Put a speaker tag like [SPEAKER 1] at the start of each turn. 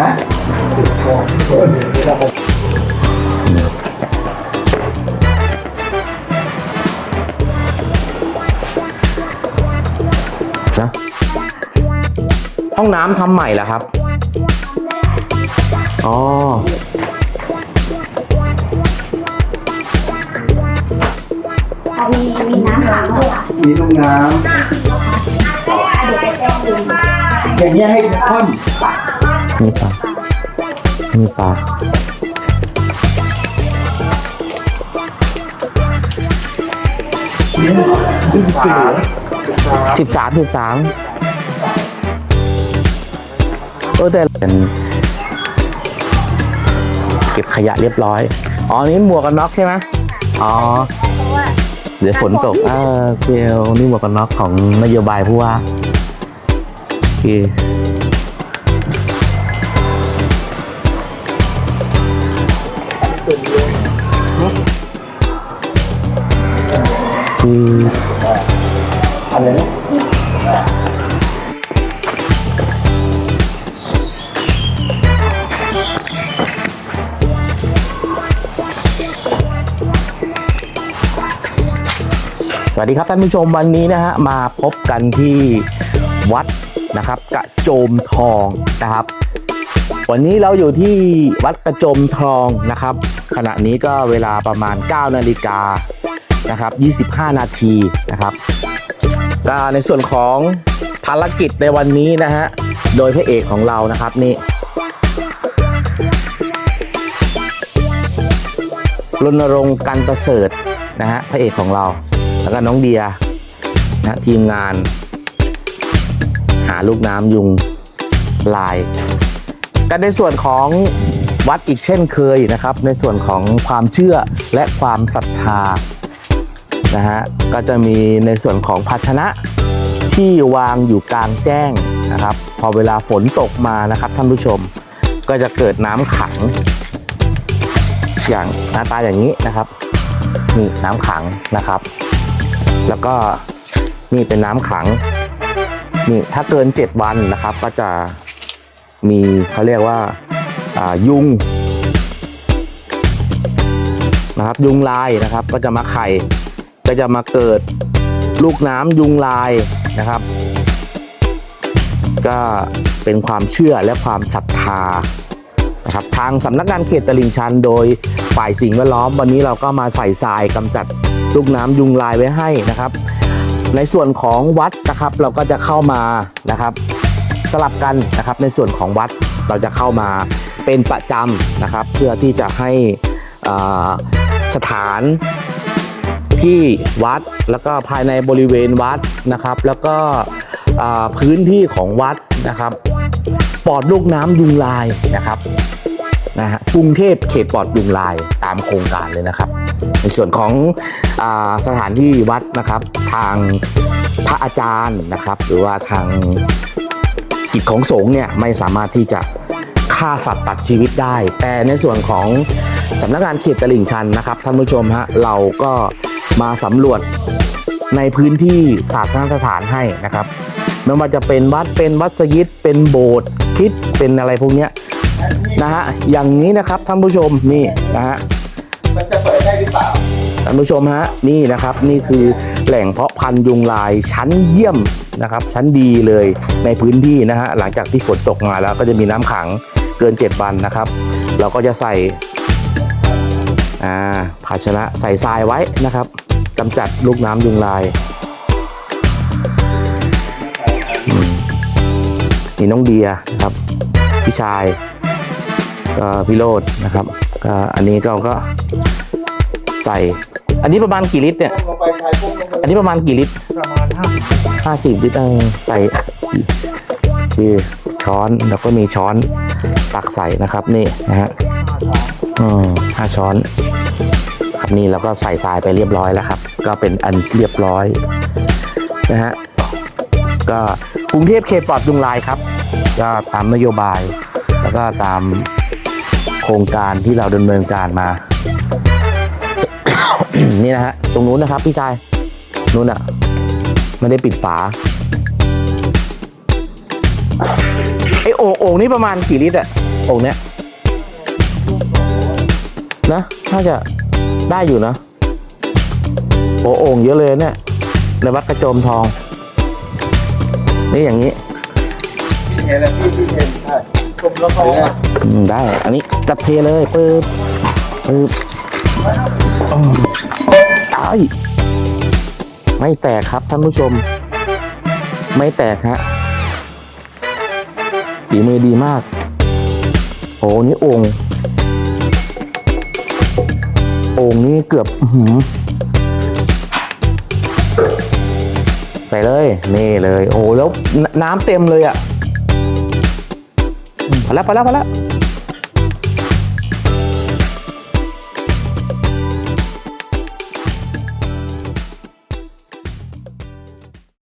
[SPEAKER 1] นะห้องน้ำทำใหม่เหรอครับ อ๋อ
[SPEAKER 2] มีมีน้ำขังด้วยอะ
[SPEAKER 3] มีลูกน้
[SPEAKER 2] เดี๋ยวไปแจ้งดูำ
[SPEAKER 3] อย่างเงี้ยให้ท่อน
[SPEAKER 1] มีปลา มีปลา สิบสามสิบสามเออแต่เก็บขยะเรียบร้อย อ๋อ นี่หมวกกันน็อกใช่ไหมอ๋อ เดี๋ยวฝนตกอ่าเกลนี่หมวกกันน็อกของนโยบายผู้ว่าโอเค คือ
[SPEAKER 3] อะไรนะ
[SPEAKER 1] สวัสดีครับท่านผู้ชมวันนี้นะฮะมาพบกันที่วัดนะครับกระโจมทองนะครับ วันนี้เราอยู่ที่วัดกระโจมทองนะครับ ขณะนี้ก็เวลาประมาณ9นาฬิกา นะครับ 25 นาทีนะครับก็ในส่วนของภารกิจในวันนี้นะฮะ โดยพระเอกของเรานะครับนี่รณรงค์กันประเสริฐนะฮะพระเอกของเรา แล้วก็น้องเดียนะทีมงาน หาลูกน้ำยุงลายก็ในส่วนของวัดอีกเช่นเคยนะครับ ในส่วนของความเชื่อและความศรัทธา นะฮะก็จะมีในส่วนของภาชนะที่วางอยู่กลางแจ้งนะครับ พอเวลาฝนตกมานะครับท่านผู้ชม ก็จะเกิดน้ำขัง อย่างหน้าตาอย่างนี้นะครับนี่น้ำขังนะครับ แล้วก็นี่เป็นน้ำขังนี่ถ้าเกิน 7 วันนะครับ ก็จะมีเขาเรียกว่าอ่ายุงนะครับยุงลายนะครับก็จะมาไข่ ก็จะมาเกิดลูกน้ำยุงลายนะครับ ก็เป็นความเชื่อและความศรัทธานะครับทางสำนักงานเขตตลิ่งชันโดยฝ่ายสิ่งแวดล้อมวันนี้เราก็มาใส่ทรายกำจัดลูกน้ำยุงลายไว้ให้นะครับ ในส่วนของวัดนะครับเราก็จะเข้ามานะครับ สลับกันนะครับในส่วนของวัดเราจะเข้ามาเป็นประจำนะครับ เพื่อที่จะให้อาสถาน ที่วัดแล้วก็ภายในบริเวณวัดนะครับ แล้วก็พื้นที่ของวัดนะครับปลอดลูกน้ำยุงลายนะครับนะฮะกรุงเทพเขตปลอดยุงลายตามโครงการเลยนะครับ ในส่วนของอสถานที่วัดนะครับ ทางพระอาจารย์นะครับ หรือว่าทางกิจของสงฆ์เนี่ยไม่สามารถที่จะฆ่าสัตว์ตัดชีวิตได้ แต่ในส่วนของสำนักงานเขตตลิ่งชันนะครับท่านผู้ชมฮะเราก็ มาสำรวจในพื้นที่ศาสนสถานให้นะครับไม่ว่าจะเป็นวัดเป็นวัสยิดเป็นโบสถ์คริดเป็นอะไรพวกเนี้ยนะฮะอย่างนี้นะครับท่านผู้ชมนี่นะฮะ
[SPEAKER 3] มันจะเปิดได้หรือเปล่า
[SPEAKER 1] ท่านผู้ชมฮะนี่นะครับนี่คือแหล่งเพาะพันธุ์ยุงลายชั้นเยี่ยมนะครับ ชั้นดีเลยในพื้นที่นะฮะหลังจากที่ฝนตกมาแล้วก็จะมีน้ำขังเกิน 7 วันนะครับ เราก็จะใส่ อ่าภาชนะใส่ทรายไว้นะครับกำจัดลูกน้ำยุงลายอืมมีน้องเดียนะครับพี่ชายก็พี่โรดนะครับก็อันนี้ก็ก็ใส่ อันนี้ประมาณกี่ลิตรเนี่ย อันนี้ประมาณกี่ลิตร
[SPEAKER 3] ประมาณห้าสิบ
[SPEAKER 1] ห้าสิบลิตรเออใส่คือช้อนแล้วก็มีช้อนตักใส่นะครับนี่นะฮะ อืมห้าช้อนครับนี่แล้วก็ใส่ทรายไปเรียบร้อยแล้วครับ ก็เป็นอันเรียบร้อยนะฮะก็กรุงเทพเขตปลอดยุงลายครับ ก็ตามนโยบาย แล้วก็ตามโครงการที่เราดำเนินการมา นี่นะฮะตรงนู้นนะครับ พี่ชายนู้นอะไม่ได้ปิดฝาไอโอ่งโอ่งนี่ประมาณกี่ลิตรอะโอ่งเนี้ย นะน่าจะได้อยู่นะโอ้โอ่งเยอะเลยเนี่ยในวัดกระโจมทอง นี่อย่างนี้
[SPEAKER 3] พี่เห็นแล้วพี่พี่เห็นใช่ผมแล้วเขาอะ
[SPEAKER 1] อืมได้ อันนี้จับเทเลยปึ๊บปึ๊บอืมอ้ายไม่แตกครับท่านผู้ชม ไม่แตกฮะฝีมือดีมากโอ้นี่โอ่ง โอ่งนี่เกือบหือไปเลย นี่เลย โอ้แล้วนน้ำเต็มเลยอะ่ะพอแล้วพอแล้วพอแล้ว